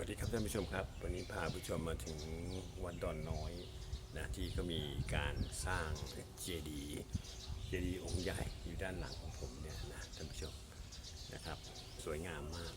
วัสดีครับท่านผู้ชมครับ วันนี้พาผู้ชมมาถึงวัดดอนน้อยนะที่ก็มีการสร้างเจดีย์เจดีย์องค์ใหญ่อยู่ด้านหลังของผมเนี่ยนะท่านผู้ชมนะครับ สวยงามมาก